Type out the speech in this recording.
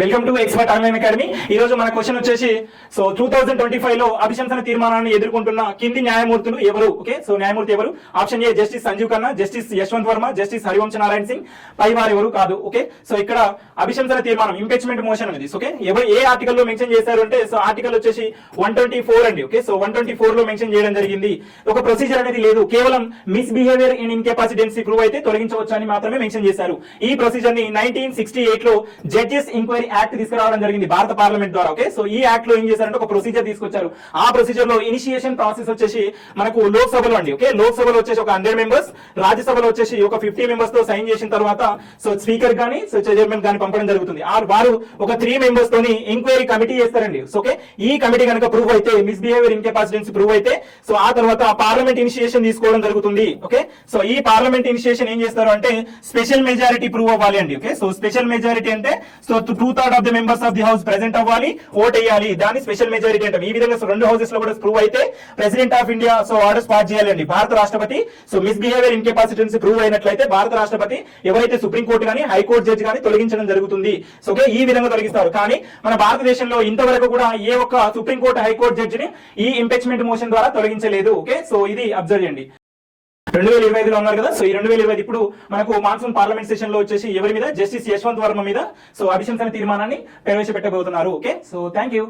Welcome to expert online academy ఈ రోజు మన క్వశ్చన్ వచ్చేసి సో టూ థౌసండ్ ట్వంటీ ఫైవ్లో అభిశంసన తీర్మానాన్ని ఎదుర్కొంటున్న కింది న్యాయమూర్తులు ఎవరు? ఓకే సో న్యాయమూర్తి ఎవరు? Option A justice Sanjiv Khanna justice Yashwant Varma justice Harivansh Narayan Singh పై వారు ఎవరు కాదు? ఓకే సో ఇక్కడ అభిశంసన తీర్మానం ఇంపెచ్మెంట్ మోషన్ అనేది ఓకే ఎవరు ఏ ఆర్టికల్లో మెన్షన్ చేశారు అంటే సో ఆర్టికల్ వచ్చేసి వన్ ట్వంటీ ఫోర్ అండి ఓకే సో వన్ ట్వంటీ ఫోర్లో మెన్షన్ చేయడం జరిగింది. ఒక ప్రొసీజర్ అనేది లేదు కేవలం మిస్బిహేవియర్ ఇన్ ఇన్కెపాసిటెన్సీ ప్రూవ్ అయితే తొలగించవచ్చు అని మాత్రమే మెన్షన్ చేశారు. ఈ ప్రొసీజర్ని నైన్టీన్ సిక్స్టీ ఎయిట్లో జడ్జెస్ ఇంక్వైరీ యాక్ట్ తీసుకురావడం జరిగింది భారత పార్లమెంట్ ద్వారా ఓకే? సో ఈ యాక్ట్లో ఏం చేశారంటే ఒక ప్రొసీజర్ తీసుకొచ్చారు. ఆ ప్రొసీజర్లో ఇనిషియేషన్ ప్రాసెస్ వచ్చేసి మనకు లోక్సభలో అండి ఓకే? లోక్సభలో వచ్చేసి ఒక హండ్రెడ్ మెంబర్స్ రాజ్యసభలో వచ్చేసి ఒక ఫిఫ్టీ మెంబర్స్తో సైన్ చేసిన తర్వాత సో స్పీకర్ గానీ సో చైర్మన్ గానీ పంపడం జరుగుతుంది. ఆ వారు ఒక త్రీ మెంబర్స్ తోని ఎంక్వైరీ కమిటీ చేస్తారండి ఓకే? ఈ కమిటీ కనుక ప్రూవ్ అయితే మిస్బిహేవియర్ ఇన్కెపాసిటెన్సీ ప్రూవ్ అయితే సో ఆ తర్వాత పార్లమెంట్ ఇనిషియేషన్ తీసుకోవడం జరుగుతుంది ఓకే? సో ఈ పార్లమెంట్ ఇనిషియేషన్ ఏం చేస్తారు అంటే స్పెషల్ మెజారిటీ ప్రూవ్ అవ్వాలి అండి ఓకే? సో స్పెషల్ మెజారిటీ అంటే so two third of the members of the house present అవ్వాలి ఓట్ వేయాలి దాన్ని స్పెషల్ మెజారిటీ అంటే ఈ విధంగా రెండు హౌసెస్లో కూడా ప్రూవ్ అయితే president of India so orders pass చేయాలండి. భారత రాష్ట్రపతి సో మిస్బిహేవియర్ ఇన్కెపాసిటెన్సీ ప్రూవ్ అయినట్లయితే భారత రాష్ట్రపతి ఎవరైతే సుప్రీంకోర్టు కానీ హైకోర్టు జడ్జి కానీ తొలగించడం జరుగుతుంది. సో ఈ విధంగా తొలగిస్తారు. కానీ మన భారతదేశంలో ఇంతవరకు కూడా ఏ ఒక్క సుప్రీంకోర్టు హైకోర్టు జడ్జిని ఈ ఇంపెచ్మెంట్ మోషన్ ద్వారా తొలగించలేదు. ఓకే సో ఇది అబ్జర్వ్ చేయండి. రెండు వేల ఇరవై ఐదులో ఉన్నారు కదా? సో ఈ రెండు వేల ఇరవై ఇప్పుడు మనకు మాన్సూన్ పార్లమెంట్ సెషన్లో వచ్చేసి ఎవరి మీద? జస్టిస్ యశ్వంత్ వర్మ మీద. సో అభిశంసన తీర్మానాన్ని ప్రవేశపెట్టబోతున్నారు. ఓకే? So thank you